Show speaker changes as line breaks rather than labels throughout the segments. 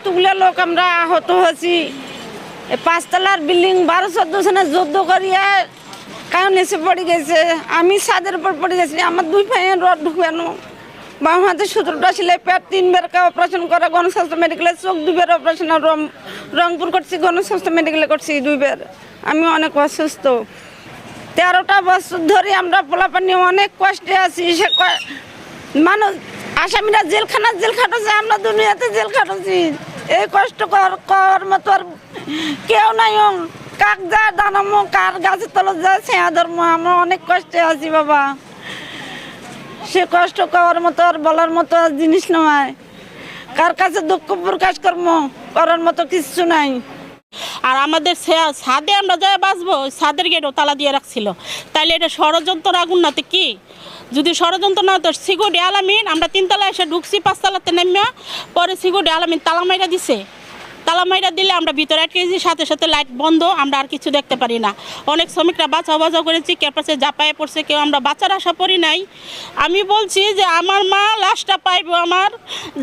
কতগুলো লোক আমরা আহত হয়েছি। পাঁচতলার বিল্ডিং বারো চোদ্দ সনে যুদ্ধ করিয়া কারণ এসে পড়ে গেছে। আমি ছাদের উপর পড়ে গেছি আমার দুই ভাইয়ের রড ঢুকানো। বাম হাতে সতেরোটা ছিল পেট তিনবার অপারেশন করা, গণস্বাস্থ্য মেডিকেলে চোখ দুইবার অপারেশন রংপুর করছি, গণস্বাস্থ্য মেডিকেলে করছি দুইবার। আমি অনেক অসুস্থ। তেরোটা বছর ধরে আমরা পোলাপানি অনেক কষ্টে আছি। সে মানুষ, আসামিরা জেলখানা জেল খাটাচ্ছে আমরা দুনিয়াতে জেল খাটাচ্ছি এই কষ্ট কর কর মতো আর কেউ নাই। কাক যা দানামো কার গাছের তলত যা ছেঁয়া ধর্ম, আমরা অনেক কষ্টে আছি বাবা। সে কষ্ট করার মতো আর বলার মতো আর জিনিস নয়। কার কাছে দুঃখ প্রকাশ কর্ম, করার মতো কিছু নাই।
আর আমাদের ছাদে আমরা যা বাঁচবো ছাদের গেটও তালা দিয়ে রাখছিল। তাইলে এটা ষড়যন্ত্র আগুন নাতে কি? যদি ষড়যন্ত্র না হতো, সিগুডি আলামিন, আমরা তিনতলা এসে ঢুকছি, পাঁচতলাতে নামিয়া, পরে সিগুডি আলামিন তালা মাইরা দিছে। তালা মাইরা দিলে আমরা ভিতরে গেছি সাথে সাথে লাইট বন্ধ, আমরা আর কিছু দেখতে পারি না। অনেক শ্রমিকরা বাঁচাও বাঁচাও করেছি কে পাশে জাপায়ে পড়ছে, কেউ আমরা বাঁচার আশা পড়ি নাই। আমি বলছি যে আমার মা লাশটা পাইবো আমার,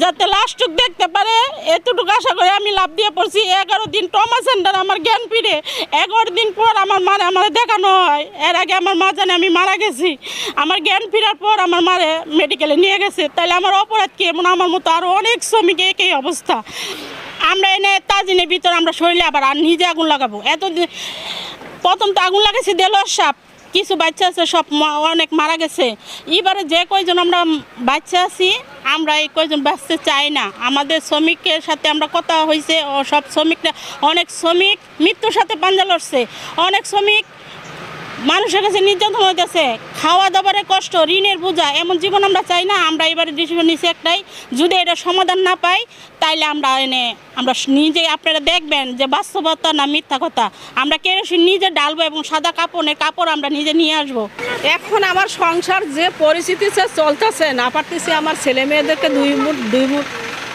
যাতে লাশটুক দেখতে পারে, এতটুকু আশা করে আমি লাভ দিয়ে পড়ছি। এগারো দিন টমা সেন্টার, আমার জ্ঞান ফিরে। এগারো দিন পর আমার মারে আমার দেখানো হয়। এর আগে আমার মা জানে আমি মারা গেছি। আমার জ্ঞান ফেরার পর আমার মারে মেডিকেলে নিয়ে গেছে। তাহলে আমার অপরাধ কি? এমন আমার মতো আরও অনেক শ্রমিক একই অবস্থা। আমরা এনে তাজিনের ভিতরে আমরা শরীরে আবার আর নিজে আগুন লাগাবো। এত প্রথম তো আগুন লাগাইছি দেলোয়ার সাপ। কিছু বাচ্চা আছে, সব অনেক মারা গেছে। এবারে যে কয়জন আমরা বাচ্চা আছি, আমরা এই কয়জন বাঁচতে চাই না। আমাদের শ্রমিকের সাথে আমরা কথা হয়েছে ও সব শ্রমিকরা, অনেক শ্রমিক মৃত্যুর সাথে পাঞ্জা লড়ছে। অনেক শ্রমিক মানুষের কাছে নির্যাতন হইতেছে খাওয়া দাওয়ারে কষ্ট, ঋণের বোঝা, এমন জীবন আমরা চাই না, আমরা এবারে ডিসিশন নিছি একটাই, যদি এটা সমাধান না পাই, তাইলে আমরা এনে, আমরা নিজে আপনারা দেখবেন যে বাস্তবতা না মিথ্যা কথা। আমরা কেরোসিন নিজে ডালবো এবং সাদা কাপড়ের কাপড় আমরা নিজে নিয়ে আসব।
এখন আমার সংসার যে পরিস্থিতিতে চলতেছে, না পারতেছি আমার ছেলে মেয়েদেরকে দুই মুঠ দুই মুঠ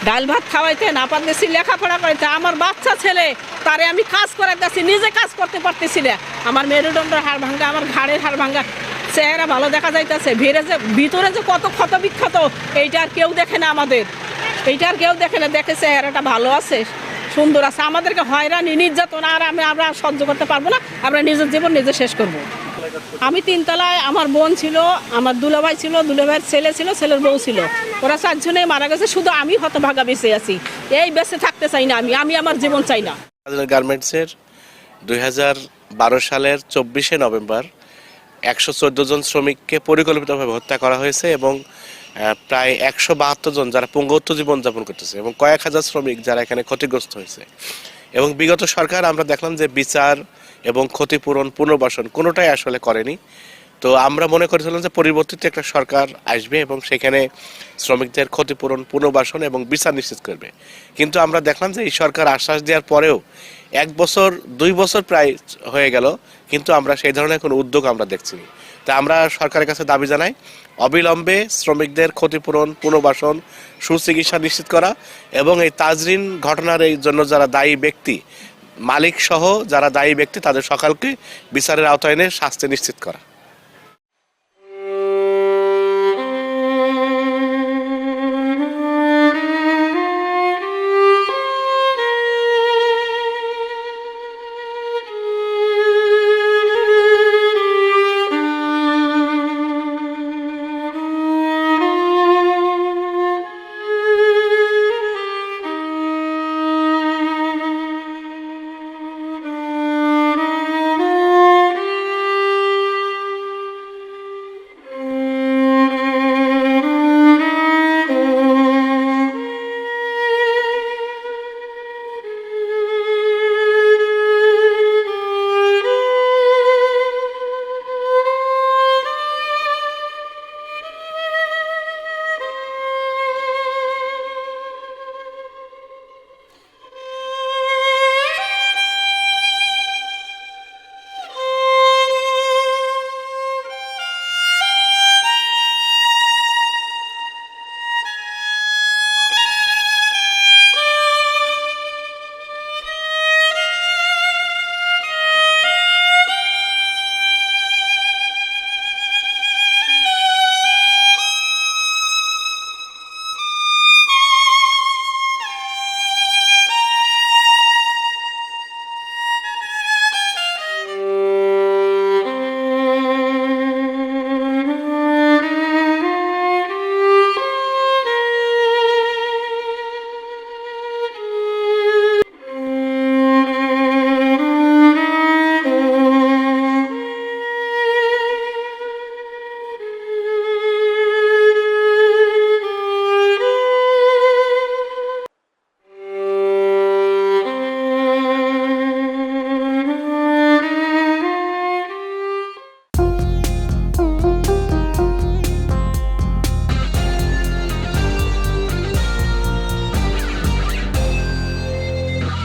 ডাল ভাত খাওয়াইতে, না পারতেছি লেখাপড়া করাইতে, আমার বাচ্চা ছেলে তারে আমি কাজ করাইতেছি নিজে কাজ করতে পারতেছি না। আমার মেরুদণ্ডের হাড় ভাঙ্গা, আমার ঘাড়ের হাড় ভাঙ্গা। চেহারা ভালো দেখা যাইতেছে, ভিড়ে যে, ভিতরে যে কত ক্ষত বিক্ষত, এইটা আর কেউ দেখে না আমাদের। এইটা আর কেউ দেখে না, দেখে চেহারাটা ভালো আছে, সুন্দর আছে। আমাদেরকে হয়রানি, নির্যাতন, আর আমি, আমরা সহ্য করতে পারব না। আমরা নিজের জীবন নিজে শেষ করব। আমি তিনতলায়, আমার বোন ছিল, আমার দুলাভাই ছিল, দুলাভাইয়ের ছেলে ছিল, ছেলের বউ ছিল। ওরা চারজনে মারা গেছে, শুধু আমি হতভাগা বেঁচে আছি। এই বেঁচে থাকতে চাই না আমি আমি আমার জীবন চাই না।
গার্মেন্টসের দুই সালের চব্বিশে নভেম্বর একশো চোদ্দ জন শ্রমিককে পরিকল্পিতভাবে হত্যা করা হয়েছে এবং প্রায় একশো বাহাত্তর জন যারা পঙ্গত্ব জীবনযাপন করতেছে এবং কয়েক হাজার শ্রমিক যারা এখানে ক্ষতিগ্রস্ত হয়েছে। এবং বিগত সরকার আমরা দেখলাম যে বিচার এবং ক্ষতিপূরণ পুনর্বাসন কোনোটাই আসলে করেনি। তো আমরা মনে করেছিলাম যে পরিবর্তিত একটা সরকার আসবে এবং সেখানে শ্রমিকদের ক্ষতিপূরণ পুনর্বাসন এবং বিচার নিশ্চিত করবে। কিন্তু আমরা দেখলাম যে এই সরকার আশ্বাস দেওয়ার পরেও এক বছর, দুই বছর প্রায় হয়ে গেল, কিন্তু আমরা সেই ধরনের কোনো উদ্যোগ আমরা দেখছি তা আমরা সরকারের কাছে দাবি জানাই, অবিলম্বে শ্রমিকদের ক্ষতিপূরণ, পুনর্বাসন, সুচিকিৎসা নিশ্চিত করা এবং এই তাজরিন ঘটনার এই জন্য যারা দায়ী ব্যক্তি, মালিক সহ যারা দায়ী ব্যক্তি, তাদের সকালকে বিচারের আওতায় এনে শাস্তি নিশ্চিত করা।